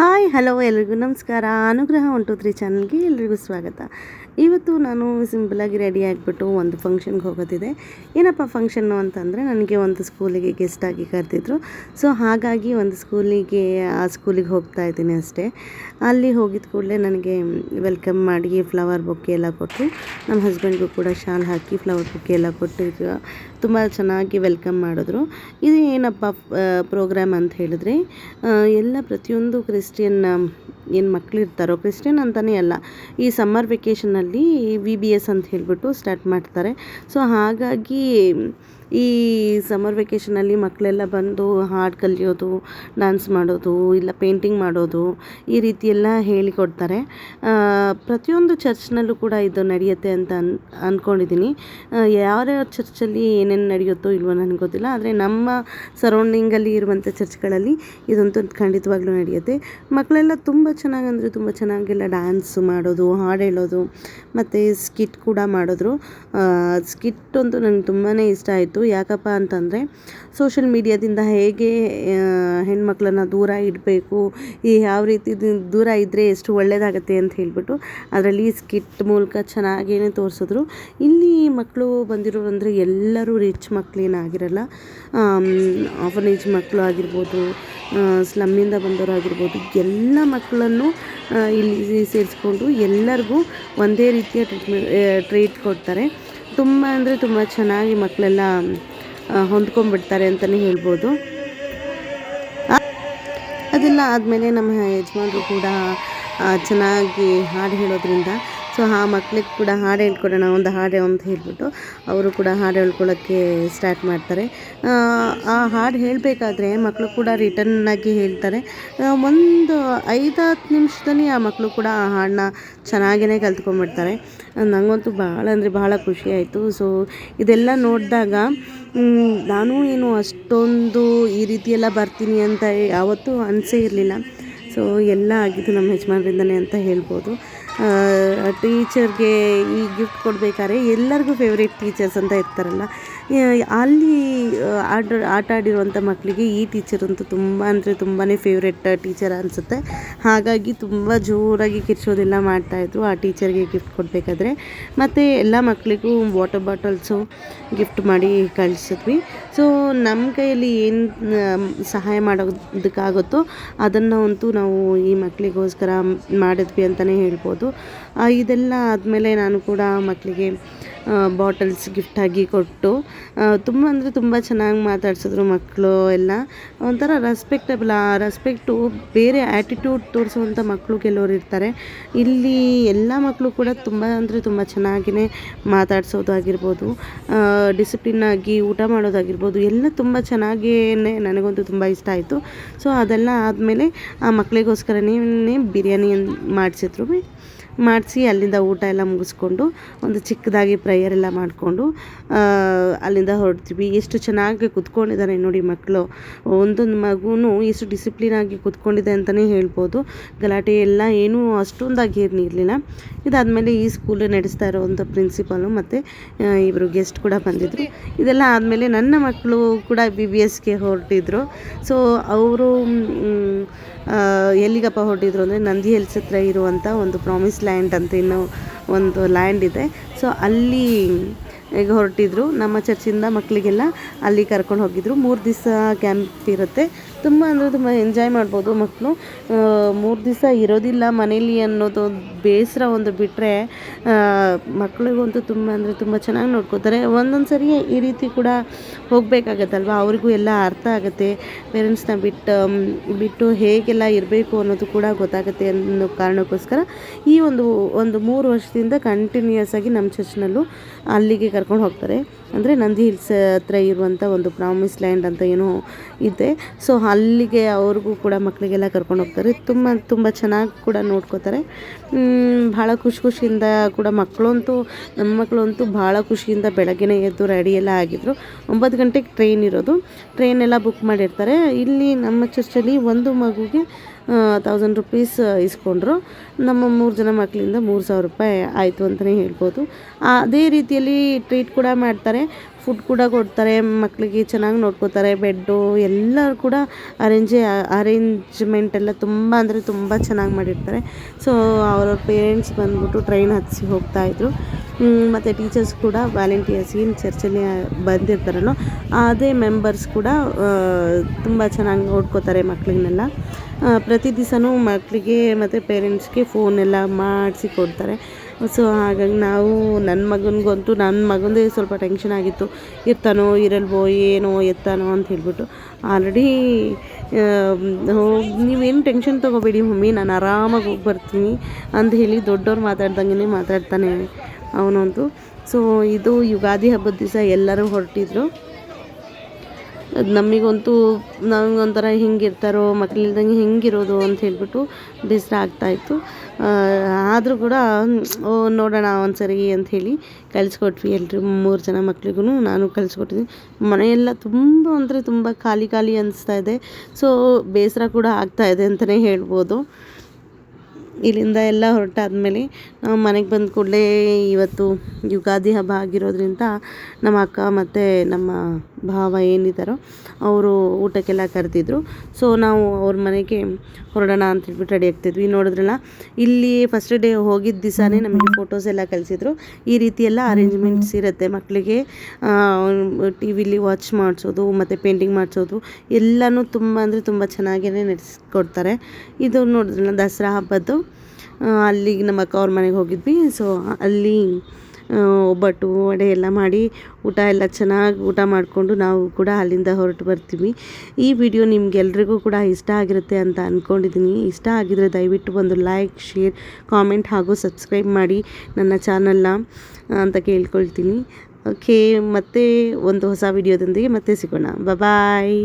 Hi hello ಎಲ್ರಿಗೂ ನಮಸ್ಕಾರ. ಅನುಗ್ರಹ ಒನ್ ಟು ತ್ರೀ ಚಾನಲ್ಗೆ ಎಲ್ರಿಗೂ ಸ್ವಾಗತ. ಇವತ್ತು ನಾನು ಸಿಂಪಲಾಗಿ ರೆಡಿ ಆಗಿಬಿಟ್ಟು ಒಂದು ಫಂಕ್ಷನ್ಗೆ ಹೋಗೋದಿದೆ. ಏನಪ್ಪ ಫಂಕ್ಷನ್ನು ಅಂತಂದರೆ ನನಗೆ ಒಂದು ಸ್ಕೂಲಿಗೆ ಗೆಸ್ಟಾಗಿ ಕರೆದಿದ್ರು. ಸೊ ಹಾಗಾಗಿ ಒಂದು ಸ್ಕೂಲಿಗೆ ಆ ಸ್ಕೂಲಿಗೆ ಹೋಗ್ತಾ ಇದ್ದೀನಿ ಅಷ್ಟೇ. ಅಲ್ಲಿ ಹೋಗಿದ ಕೂಡಲೇ ನನಗೆ ವೆಲ್ಕಮ್ ಮಾಡಿ ಫ್ಲವರ್ ಬೊಕ್ಕೆ ಎಲ್ಲ ಕೊಟ್ಟು ನಮ್ಮ ಹಸ್ಬೆಂಡ್ಗೂ ಕೂಡ ಶಾಲ್ ಹಾಕಿ ಫ್ಲವರ್ ಬೊಕ್ಕೆ ಎಲ್ಲ ಕೊಟ್ಟು ತುಂಬ ಚೆನ್ನಾಗಿ ವೆಲ್ಕಮ್ ಮಾಡಿದ್ರು. ಇದು ಏನಪ್ಪ ಪ್ರೋಗ್ರಾಮ್ ಅಂತ ಹೇಳಿದ್ರೆ ಎಲ್ಲ ಪ್ರತಿಯೊಂದು ಕ್ರಿಶ್ಚಿಯನ್ ಏನು ಮಕ್ಕಳಿರ್ತಾರೋ ಕ್ರಿಶ್ಚಿಯನ್ ಅಂತಲೇ ಅಲ್ಲ, ಈ ಸಮ್ಮರ್ ವೆಕೇಷನಲ್ಲಿ ವಿ ಬಿ ಎಸ್ ಅಂತ ಹೇಳಿಬಿಟ್ಟು ಸ್ಟಾರ್ಟ್ ಮಾಡ್ತಾರೆ. ಸೊ ಹಾಗಾಗಿ ಈ ಸಮ್ಮರ್ ವೆಕೇಷನಲ್ಲಿ ಮಕ್ಕಳೆಲ್ಲ ಬಂದು ಹಾಡು ಕಲಿಯೋದು ಡ್ಯಾನ್ಸ್ ಮಾಡೋದು, ಇಲ್ಲ ಪೇಂಟಿಂಗ್ ಮಾಡೋದು ಈ ರೀತಿ ಎಲ್ಲ ಹೇಳಿಕೊಡ್ತಾರೆ ಪ್ರತಿಯೊಂದು ಚರ್ಚ್ನಲ್ಲೂ ಕೂಡ ಇದು ನಡೆಯುತ್ತೆ ಅಂತ ಅನ್ ಅಂದ್ಕೊಂಡಿದ್ದೀನಿ ಯಾರ್ಯಾವ ಚರ್ಚಲ್ಲಿ ಏನೇನು ನಡೆಯುತ್ತೋ ಇಲ್ವೋ ನನಗೆ ಗೊತ್ತಿಲ್ಲ, ಆದರೆ ನಮ್ಮ ಸರೌಂಡಿಂಗಲ್ಲಿ ಇರುವಂಥ ಚರ್ಚ್ಗಳಲ್ಲಿ ಇದಂತೂ ಖಂಡಿತವಾಗ್ಲೂ ನಡೆಯುತ್ತೆ. ಮಕ್ಕಳೆಲ್ಲ ತುಂಬ ಚೆನ್ನಾಗಿ, ಅಂದರೆ ತುಂಬ ಚೆನ್ನಾಗೆಲ್ಲ ಡ್ಯಾನ್ಸ್ ಮಾಡೋದು, ಹಾಡು ಹೇಳೋದು ಮತ್ತು ಸ್ಕಿಟ್ ಕೂಡ ಮಾಡಿದ್ರು. ಸ್ಕಿಟ್ ಒಂದು ನನಗೆ ತುಂಬಾ ಇಷ್ಟ ಆಯಿತು. ಯಾಕಪ್ಪ ಅಂತಂದರೆ ಸೋಷಿಯಲ್ ಮೀಡಿಯಾದಿಂದ ಹೇಗೆ ಹೆಣ್ಮಕ್ಳನ್ನ ದೂರ ಇಡಬೇಕು, ಈ ಯಾವ ರೀತಿ ದೂರ ಇದ್ದರೆ ಎಷ್ಟು ಒಳ್ಳೆಯದಾಗತ್ತೆ ಅಂತ ಹೇಳಿಬಿಟ್ಟು ಅದರಲ್ಲಿ ಸ್ಕಿಟ್ ಮೂಲಕ ಚೆನ್ನಾಗೇನೆ ತೋರಿಸಿದ್ರು. ಇಲ್ಲಿ ಮಕ್ಕಳು ಬಂದಿರೋರು ಅಂದರೆ ಎಲ್ಲರೂ ರಿಚ್ ಮಕ್ಕಳೇನಾಗಿರಲ್ಲ ಆಫನೇಜ್ ಮಕ್ಕಳು ಆಗಿರ್ಬೋದು ಸ್ಲಮ್ಮಿಂದ ಬಂದವರು ಆಗಿರ್ಬೋದು, ಎಲ್ಲ ಮಕ್ಕಳನ್ನು ಇಲ್ಲಿ ಸೇರಿಸ್ಕೊಂಡು ಎಲ್ಲರಿಗೂ ಒಂದೇ ರೀತಿಯ ಟ್ರೀಟ್ಮೆಂಟ್ ಟ್ರೀಟ್ ಕೊಡ್ತಾರೆ. ತುಂಬ ಅಂದರೆ ತುಂಬ ಚೆನ್ನಾಗಿ ಮಕ್ಕಳೆಲ್ಲ ಹೊಂದ್ಕೊಂಡ್ಬಿಡ್ತಾರೆ ಅಂತಲೇ ಹೇಳ್ಬೋದು. ಅದೆಲ್ಲ ಆದಮೇಲೆ ನಮ್ಮ ಯಜಮಾನರು ಕೂಡ ಚೆನ್ನಾಗಿ ಹಾಡು ಹೇಳೋದ್ರಿಂದ ಸೊ ಆ ಮಕ್ಳಿಗೆ ಕೂಡ ಹಾಡು ಹೇಳ್ಕೊಡೋಣ ಒಂದು ಹಾಡು ಅಂತ ಹೇಳ್ಬಿಟ್ಟು ಅವರು ಕೂಡ ಹಾಡು ಹೇಳ್ಕೊಳ್ಳೋಕ್ಕೆ ಸ್ಟಾರ್ಟ್ ಮಾಡ್ತಾರೆ. ಆ, ಹಾಡು ಹೇಳಬೇಕಾದ್ರೆ ಮಕ್ಕಳು ಕೂಡ ರಿಟರ್ನಾಗಿ ಹೇಳ್ತಾರೆ. ಒಂದು ಐದು ಹತ್ತು ನಿಮಿಷದಲ್ಲಿ ಆ ಮಕ್ಕಳು ಕೂಡ ಆ ಹಾಡನ್ನ ಚೆನ್ನಾಗೇ ಕಲ್ತ್ಕೊಂಡ್ಬಿಡ್ತಾರೆ ನನಗಂತೂ ಭಾಳ ಅಂದರೆ ಭಾಳ ಖುಷಿ ಆಯಿತು. ಸೊ ಇದೆಲ್ಲ ನೋಡಿದಾಗ ನಾನು ಏನು ಅಷ್ಟೊಂದು ಈ ರೀತಿಯೆಲ್ಲ ಬರ್ತೀನಿ ಅಂತ ಯಾವತ್ತೂ ಅನಿಸೇ ಇರಲಿಲ್ಲ. ಸೊ ಎಲ್ಲ ಆಗಿದ್ದು ನಮ್ಮ ಯಜಮಾನರಿಂದನೇ ಅಂತ ಹೇಳ್ಬೋದು. ಟೀಚರ್ಗೆ ಈ ಗಿಫ್ಟ್ ಕೊಡಬೇಕಾದ್ರೆ ಎಲ್ಲರಿಗೂ ಫೇವ್ರೇಟ್ ಟೀಚರ್ಸ್ ಅಂತ ಇರ್ತಾರಲ್ಲ. ಅಲ್ಲಿ ಆಟ ಆಟ ಆಡಿರುವಂಥ ಮಕ್ಕಳಿಗೆ ಈ ಟೀಚರ್ ಅಂತೂ ತುಂಬ, ಅಂದರೆ ತುಂಬಾ ಫೇವ್ರೆಟ್ ಟೀಚರ್ ಅನಿಸುತ್ತೆ. ಹಾಗಾಗಿ ತುಂಬ ಜೋರಾಗಿ ಕಿರ್ಚೋದೆಲ್ಲ ಮಾಡ್ತಾಯಿದ್ರು ಆ ಟೀಚರ್ಗೆ ಗಿಫ್ಟ್ ಕೊಡಬೇಕಾದ್ರೆ. ಮತ್ತು ಎಲ್ಲ ಮಕ್ಕಳಿಗೂ ವಾಟರ್ ಬಾಟಲ್ಸು ಗಿಫ್ಟ್ ಮಾಡಿ ಕಳಿಸಿದ್ವಿ. ಸೊ ನಮ್ಮ ಕೈಯಲ್ಲಿ ಏನು ಸಹಾಯ ಮಾಡೋದಕ್ಕಾಗುತ್ತೋ ಅದನ್ನು ಅಂತೂ ನಾವು ಈ ಮಕ್ಕಳಿಗೋಸ್ಕರ ಮಾಡಿದ್ವಿ ಅಂತಲೇ ಹೇಳ್ಬೋದು. ಇದೆಲ್ಲ ಆದಮೇಲೆ ನಾನು ಕೂಡ ಮಕ್ಕಳಿಗೆ ಬಾಟಲ್ಸ್ ಗಿಫ್ಟಾಗಿ ಕೊಟ್ಟು ತುಂಬ ಅಂದರೆ ತುಂಬ ಚೆನ್ನಾಗಿ ಮಾತಾಡ್ಸಿದ್ರು ಮಕ್ಕಳು ಎಲ್ಲ. ಒಂಥರ ರೆಸ್ಪೆಕ್ಟಬಲ್ ಆ ರೆಸ್ಪೆಕ್ಟು ಬೇರೆ ಆ್ಯಟಿಟ್ಯೂಡ್ ತೋರಿಸುವಂಥ ಮಕ್ಕಳು ಕೆಲವರು ಇರ್ತಾರೆ. ಇಲ್ಲಿ ಎಲ್ಲ ಮಕ್ಕಳು ಕೂಡ ತುಂಬ ಅಂದರೆ ತುಂಬ ಚೆನ್ನಾಗಿಯೇ ಮಾತಾಡ್ಸೋದಾಗಿರ್ಬೋದು ಡಿಸಿಪ್ಲಿನ್ ಆಗಿ ಊಟ ಮಾಡೋದಾಗಿರ್ಬೋದು ಎಲ್ಲ ತುಂಬ ಚೆನ್ನಾಗಿಯೇ ನನಗಂತೂ ತುಂಬ ಇಷ್ಟ ಆಯಿತು. ಸೊ ಅದೆಲ್ಲ ಆದಮೇಲೆ ಆ ಮಕ್ಕಳಿಗೋಸ್ಕರನೇ ಬಿರಿಯಾನಿ ಮಾಡಿಸಿದ್ರು. ಮಾಡಿಸಿ ಅಲ್ಲಿಂದ ಊಟ ಎಲ್ಲ ಮುಗಿಸ್ಕೊಂಡು, ಒಂದು ಚಿಕ್ಕದಾಗಿ ಪ್ರೇಯರ್ ಎಲ್ಲ ಮಾಡಿಕೊಂಡು ಅಲ್ಲಿಂದ ಹೊರಡ್ತೀವಿ. ಎಷ್ಟು ಚೆನ್ನಾಗಿ ಕುತ್ಕೊಂಡಿದ್ದಾರೆ ನೋಡಿ ಮಕ್ಕಳು. ಒಂದೊಂದು ಮಗುನೂ ಎಷ್ಟು ಡಿಸಿಪ್ಲಿನ್ ಆಗಿ ಕುತ್ಕೊಂಡಿದೆ ಅಂತಲೇ ಹೇಳ್ಬೋದು. ಗಲಾಟೆ ಎಲ್ಲ ಏನೂ ಅಷ್ಟೊಂದಾಗಿ ಏನಿರಲಿಲ್ಲ ಇದಾದಮೇಲೆ ಈ ಸ್ಕೂಲ್ ನಡೆಸ್ತಾ ಇರೋವಂಥ ಪ್ರಿನ್ಸಿಪಾಲು ಮತ್ತು ಇಬ್ಬರು ಗೆಸ್ಟ್ ಕೂಡ ಬಂದಿದ್ದರು ಇದೆಲ್ಲ ಆದಮೇಲೆ ನನ್ನ ಮಕ್ಕಳು ಕೂಡ ಬಿ ಬಿ ಎಸ್ಗೆ ಹೊರಟಿದ್ರು. ಸೊ ಅವರು ಎಲ್ಲಿಗಪ್ಪ ಹೊರಟಿದ್ರು ಅಂದರೆ ನಂದಿ ಹಿಲ್ಸ್ ಹತ್ರ ಇರುವಂಥ ಒಂದು ಪ್ರಾಮಿಸ್ ಲ್ಯಾಂಡ್ ಅಂತ ಇನ್ನೂ ಒಂದು ಲ್ಯಾಂಡ್ ಇದೆ. ಸೊ ಅಲ್ಲಿ ಈಗ ಹೊರಟಿದ್ರು, ನಮ್ಮ ಚರ್ಚಿಂದ ಮಕ್ಕಳಿಗೆಲ್ಲ ಅಲ್ಲಿ ಕರ್ಕೊಂಡು ಹೋಗಿದ್ರು. ಮೂರು ದಿವಸ ಕ್ಯಾಂಪ್ ಇರುತ್ತೆ. ತುಂಬ ಅಂದರೆ ತುಂಬ ಎಂಜಾಯ್ ಮಾಡ್ಬೋದು ಮಕ್ಕಳು. ಮೂರು ದಿವಸ ಇರೋದಿಲ್ಲ ಮನೇಲಿ ಅನ್ನೋದು ಬೇಸರ ಒಂದು ಬಿಟ್ಟರೆ ಮಕ್ಕಳಿಗಂತೂ ತುಂಬ ಅಂದರೆ ತುಂಬ ಚೆನ್ನಾಗಿ ನೋಡ್ಕೋತಾರೆ. ಒಂದೊಂದು ಸರಿ ಈ ರೀತಿ ಕೂಡ ಹೋಗಬೇಕಾಗತ್ತಲ್ವ? ಅವರಿಗೂ ಎಲ್ಲ ಅರ್ಥ ಆಗುತ್ತೆ. ಪೇರೆಂಟ್ಸ್ನ ಬಿಟ್ಟು ಬಿಟ್ಟು ಹೇಗೆಲ್ಲ ಇರಬೇಕು ಅನ್ನೋದು ಕೂಡ ಗೊತ್ತಾಗುತ್ತೆ ಅನ್ನೋ ಕಾರಣಕ್ಕೋಸ್ಕರ ಈ ಒಂದು ಒಂದು ಮೂರು ವರ್ಷದಿಂದ ಕಂಟಿನ್ಯೂಸ್ ಆಗಿ ನಮ್ಮ ಚರ್ಚ್ನಲ್ಲೂ ಅಲ್ಲಿಗೆ ಕರ್ಕೊಂಡು ಹೋಗ್ತಾರೆ. ಅಂದರೆ ನಂದಿ ಹಿಲ್ಸ್ ಹತ್ರ ಇರುವಂಥ ಒಂದು ಪ್ರಾಮಿಸ್ ಲ್ಯಾಂಡ್ ಅಂತ ಏನೋ ಇದೆ. ಸೊ ಅಲ್ಲಿಗೆ ಅವ್ರಿಗೂ ಕೂಡ ಮಕ್ಕಳಿಗೆಲ್ಲ ಕರ್ಕೊಂಡು ಹೋಗ್ತಾರೆ. ತುಂಬ ತುಂಬ ಚೆನ್ನಾಗಿ ಕೂಡ ನೋಡ್ಕೋತಾರೆ. ಭಾಳ ಖುಷಿ ಖುಷಿಯಿಂದ ಕೂಡ ಮಕ್ಕಳಂತೂ ನಮ್ಮ ಮಕ್ಕಳಂತೂ ಭಾಳ ಖುಷಿಯಿಂದ ಬೆಳಗ್ಗೆನೇ ಎದ್ದು ರೆಡಿ ಎಲ್ಲ ಆಗಿದ್ರು. ಒಂಬತ್ತು ಗಂಟೆಗೆ ಟ್ರೈನ್ ಇರೋದು. ಟ್ರೈನೆಲ್ಲ ಬುಕ್ ಮಾಡಿರ್ತಾರೆ. ಇಲ್ಲಿ ನಮ್ಮ ಚರ್ಚಲ್ಲಿ ಒಂದು ಮಗುಗೆ ತೌಸಂಡ್ ರುಪೀಸ್ ಇಸ್ಕೊಂಡ್ರು. ನಮ್ಮ ಮೂರು ಜನ ಮಕ್ಕಳಿಂದ ಮೂರು ಸಾವಿರ ರೂಪಾಯಿ ಆಯಿತು ಅಂತಲೇ ಹೇಳ್ಬೋದು. ಅದೇ ರೀತಿಯಲ್ಲಿ ಟ್ರೀಟ್ ಕೂಡ ಮಾಡ್ತಾರೆ ಫುಡ್ ಕೂಡ ಕೊಡ್ತಾರೆ ಮಕ್ಕಳಿಗೆ ಚೆನ್ನಾಗಿ ನೋಡ್ಕೋತಾರೆ, ಬೆಡ್ಡು ಎಲ್ಲರೂ ಕೂಡ ಅರೇಂಜೇ ಅರೇಂಜ್ಮೆಂಟ್ ಎಲ್ಲ ತುಂಬ ಅಂದರೆ ತುಂಬ ಚೆನ್ನಾಗಿ ಮಾಡಿರ್ತಾರೆ. ಸೊ ಅವರ ಪೇರೆಂಟ್ಸ್ ಬಂದ್ಬಿಟ್ಟು ಟ್ರೈನ್ ಹತ್ತಿಸಿ ಹೋಗ್ತಾಯಿದ್ರು ಮತ್ತು ಟೀಚರ್ಸ್ ಕೂಡ ವ್ಯಾಲೆಂಟಿಯರ್ಸ್ ಏನು ಚರ್ಚಲ್ಲಿ ಬಂದಿರ್ತಾರಲ್ಲೋ ಅದೇ ಮೆಂಬರ್ಸ್ ಕೂಡ ತುಂಬ ಚೆನ್ನಾಗಿ ನೋಡ್ಕೋತಾರೆ ಮಕ್ಕಳನ್ನೆಲ್ಲ ಪ್ರತಿ ದಿವಸನೂ ಮಕ್ಕಳಿಗೆ ಮತ್ತು ಪೇರೆಂಟ್ಸ್ಗೆ ಫೋನ್ ಎಲ್ಲ ಮಾಡಿಸಿ ಕೊಡ್ತಾರೆ. ಸೊ ಹಾಗಾಗಿ ನಾವು ನನ್ನ ಮಗನಿಗಂತೂ ನನ್ನ ಮಗಂದೇ ಸ್ವಲ್ಪ ಟೆನ್ಷನ್ ಆಗಿತ್ತು. ಇರ್ತಾನೋ ಇರಲ್ವೋ, ಏನೋ ಎತ್ತಾನೋ ಅಂತ ಹೇಳ್ಬಿಟ್ಟು. ಆಲ್ರೆಡಿ ನೀವೇನು ಟೆನ್ಷನ್ ತೊಗೋಬೇಡಿ ಮಮ್ಮಿ, ನಾನು ಆರಾಮಾಗಿ ಹೋಗಿ ಬರ್ತೀನಿ ಅಂತ ಹೇಳಿ ದೊಡ್ಡವ್ರು ಮಾತಾಡ್ದಂಗೆ ಮಾತಾಡ್ತಾನೆ ಅವನಂತೂ. ಸೊ ಇದು ಯುಗಾದಿ ಹಬ್ಬದ ದಿವಸ ಎಲ್ಲರೂ ಹೊರಟಿದ್ರು. ಅದು ನಮಗಂತೂ ನಮಗೊಂಥರ ಹಿಂಗಿರ್ತಾರೋ ಮಕ್ಕಳಿಲ್ದಂಗೆ ಹೆಂಗಿರೋದು ಅಂತ ಹೇಳ್ಬಿಟ್ಟು ಬೇಸರ ಆಗ್ತಾಯಿತ್ತು ಆದರೂ ಕೂಡ, ಓ, ನೋಡೋಣ ಒಂದು ಸರಿ ಅಂಥೇಳಿ ಕಲಿಸ್ಕೊಟ್ವಿ ಎಲ್ಲರೂ ಮೂರು ಜನ ಮಕ್ಳಿಗೂ ನಾನು ಕಲಿಸ್ಕೊಟ್ಟಿದ್ದೀನಿ ಮನೆಯೆಲ್ಲ ತುಂಬ ಅಂದರೆ ತುಂಬ ಖಾಲಿ ಖಾಲಿ ಅನಿಸ್ತಾ ಇದೆ. ಸೊ, ಬೇಸರ ಕೂಡ ಆಗ್ತಾ ಇದೆ ಅಂತಲೇ ಹೇಳ್ಬೋದು. ಇಲ್ಲಿಂದ ಎಲ್ಲ ಹೊರಟಾದ್ಮೇಲೆ ನಾವು ಮನೆಗೆ ಬಂದ ಕೂಡಲೇ ಇವತ್ತು ಯುಗಾದಿ ಹಬ್ಬ ಆಗಿರೋದ್ರಿಂದ ನಮ್ಮ ಅಕ್ಕ ಮತ್ತು ನಮ್ಮ ಭಾವ ಏನಿದ್ದಾರೋ ಅವರು ಊಟಕ್ಕೆಲ್ಲ ಕರೆದಿದ್ರು. ಸೊ ನಾವು ಅವ್ರ ಮನೆಗೆ ಹೊರಡೋಣ ಅಂತ ಹೇಳ್ಬಿಟ್ಟು ರೆಡಿ ಆಗ್ತಿದ್ವಿ. ನೋಡಿದ್ರಲ್ಲ ಇಲ್ಲಿ ಫಸ್ಟ್ ಡೇ ಹೋಗಿದ್ದ ದಿವಸನೇ ನಮಗೆ ಫೋಟೋಸ್ ಎಲ್ಲ ಕಳಿಸಿದ್ರು. ಈ ರೀತಿ ಎಲ್ಲ ಅರೇಂಜ್ಮೆಂಟ್ಸ್ ಇರುತ್ತೆ. ಮಕ್ಕಳಿಗೆ ಟಿ ವಿಲಿ ವಾಚ್ ಮಾಡಿಸೋದು, ಮತ್ತು ಪೇಂಟಿಂಗ್ ಮಾಡಿಸೋದು, ಎಲ್ಲನೂ ತುಂಬ ಅಂದರೆ ತುಂಬ ಚೆನ್ನಾಗೇ ನಡೆಸ್ಕೊಡ್ತಾರೆ. ಇದು ನೋಡಿದ್ರಲ್ಲ, ದಸರಾ ಹಬ್ಬದ್ದು. ಅಲ್ಲಿಗೆ ನಮ್ಮ ಅಕ್ಕ ಅವ್ರ ಮನೆಗೆ ಹೋಗಿದ್ವಿ. ಸೊ ಅಲ್ಲಿ ಒಬ್ಬಟ್ಟು, ವಡೆ ಎಲ್ಲ ಮಾಡಿ ಊಟ ಎಲ್ಲ ಚೆನ್ನಾಗಿ ಊಟ ಮಾಡಿಕೊಂಡು ನಾವು ಕೂಡ ಅಲ್ಲಿಂದ ಹೊರಟು ಬರ್ತೀವಿ. ಈ ವಿಡಿಯೋ ನಿಮ್ಗೆಲ್ರಿಗೂ ಕೂಡ ಇಷ್ಟ ಆಗಿರುತ್ತೆ ಅಂತ ಅಂದ್ಕೊಂಡಿದ್ದೀನಿ ಇಷ್ಟ ಆಗಿದರೆ ದಯವಿಟ್ಟು ಒಂದು ಲೈಕ್ ಶೇರ್ ಕಾಮೆಂಟ್ ಹಾಗೂ ಸಬ್ಸ್ಕ್ರೈಬ್ ಮಾಡಿ ನನ್ನ ಚಾನಲ್ನ ಅಂತ ಕೇಳ್ಕೊಳ್ತೀನಿ. ಓಕೆ ಮತ್ತೆ ಒಂದು ಹೊಸ ವಿಡಿಯೋದೊಂದಿಗೆ ಮತ್ತೆ ಸಿಗೋಣ. ಬಾಯ್